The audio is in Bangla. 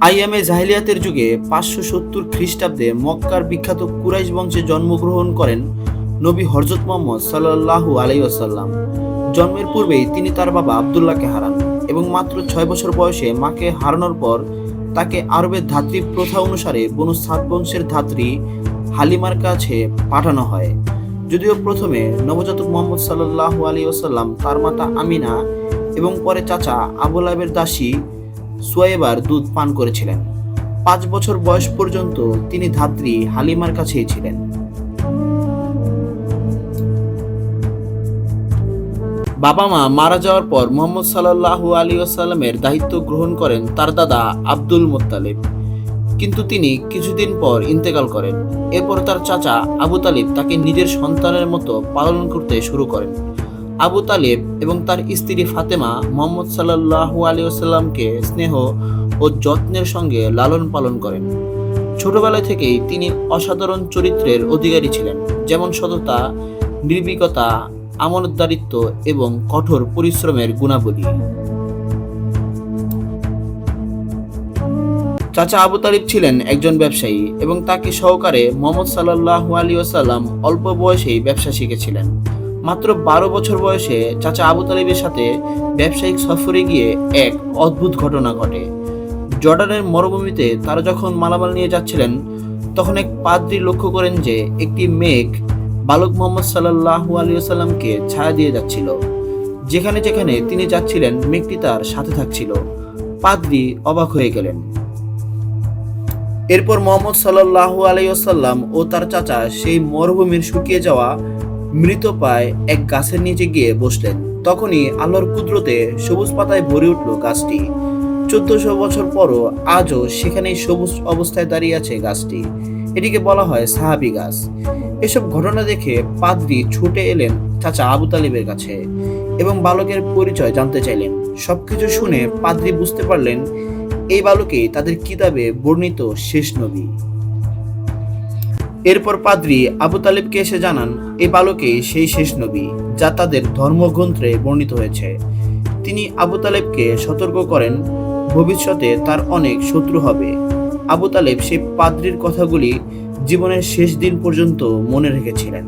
আইএমএ জাহিলিয়াতের যুগে পাঁচশো সত্তর খ্রিস্টাব্দে মক্কার বিখ্যাত কুরাইশ বংশে জন্মগ্রহণ করেন নবী হরজত মোহাম্মদ সাল্লাহু আলাইসাল্লাম জন্মের পূর্বেই তিনি তার বাবা আবদুল্লাহকে হারান এবং মাত্র ছয় বছর বয়সে মাকে হারানোর পর তাকে আরবের ধাত্রী প্রথা অনুসারে বনু সাত বংশের ধাত্রী হালিমার কাছে পাঠানো হয়। যদিও প্রথমে নবজাতক মোহাম্মদ সাল্লাহু আলী ওসাল্লাম তার মাতা আমিনা এবং পরে চাচা আবুল আবের দাসী সোয়েবার দুধ পান করেছিলেন। পাঁচ বছর বয়স পর্যন্ত তিনি ধাত্রী হালিমার কাছেই ছিলেন। বাবা মা মারা যাওয়ার পর মোহাম্মদ সাল্লাহু আলী আসাল্লামের দায়িত্ব গ্রহণ করেন তার দাদা আব্দুল মোত্তালিব। কিন্তু তিনি কিছুদিন পর ইন্তেকাল করেন। এরপর তার চাচা আবু তালিব তাকে নিজের সন্তানের মতো পালন করতে শুরু করেন। আবু তালিব এবং তার স্ত্রী ফাতেমা মোহাম্মদ সাল্লাহু আলী আসাল্লামকে স্নেহ ও যত্নের সঙ্গে লালন পালন করেন। ছোটবেলা থেকেই তিনি অসাধারণ চরিত্রের অধিকারী ছিলেন, যেমন সততা, নির্ভীকতা, আমনতদারিত্ব এবং কঠোর পরিশ্রমের গুণাবলী। চাচা আবু তালিব ছিলেন একজন ব্যবসায়ী এবং তাকে সহকারে মোহাম্মদ সাল্লাহু আলী ওসাল্লাম অল্প বয়সেই ব্যবসা শিখেছিলেন। মাত্র বারো বছর বয়সে চাচা আবু তালিবের সাথে ব্যবসায়িক সফরে গিয়ে এক অদ্ভুত ঘটনা ঘটে। জর্ডানের মরুভূমিতে তারা যখন মালামাল নিয়ে যাচ্ছিলেন, তখন এক পাদ্রি লক্ষ্য করেন যে একটি মেঘ বালক মোহাম্মদ সাল্লাহু আলী সাল্লামকে ছায়া দিয়ে যাচ্ছিল। যেখানে যেখানে তিনি যাচ্ছিলেন, মেঘটি তার সাথে থাকছিল। পাদ্রি অবাক হয়ে গেলেন। এরপর মোহাম্মদ সাল্লাহু আলাইসাল্লাম ও তার চাচা সেই মরুভূমির শুকিয়ে যাওয়া মৃত পায় এক গাছের নিচে গিয়ে বসলেন। তখনই আলোর কুদরতে সবুজ পাতায় ভরে উঠল গাছটি। চোদ্দশো বছর পরও আজও সেখানেই সবুজ অবস্থায় দাঁড়িয়ে আছে গাছটি। এটিকে বলা হয় সাহাবি গাছ। এসব ঘটনা দেখে পাদ্রি ছুটে এলেন চাচা আবু তালিবের কাছে এবং বালকের পরিচয় জানতে চাইলেন। সবকিছু শুনে পাদ্রি বুঝতে পারলেন, এই বালকেই তাদের কিতাবে বর্ণিত শেষ নবী। এরপর পাদ্রি আবু তালেবকে এসে জানান, এ বালকে সেই শেষ নবী, যা তাদের ধর্মগ্রন্থে বর্ণিত হয়েছে। তিনি আবু তালেবকে সতর্ক করেন, ভবিষ্যতে তার অনেক শত্রু হবে। আবু তালেব সেই পাদ্রির কথাগুলি জীবনের শেষ দিন পর্যন্ত মনে রেখেছিলেন।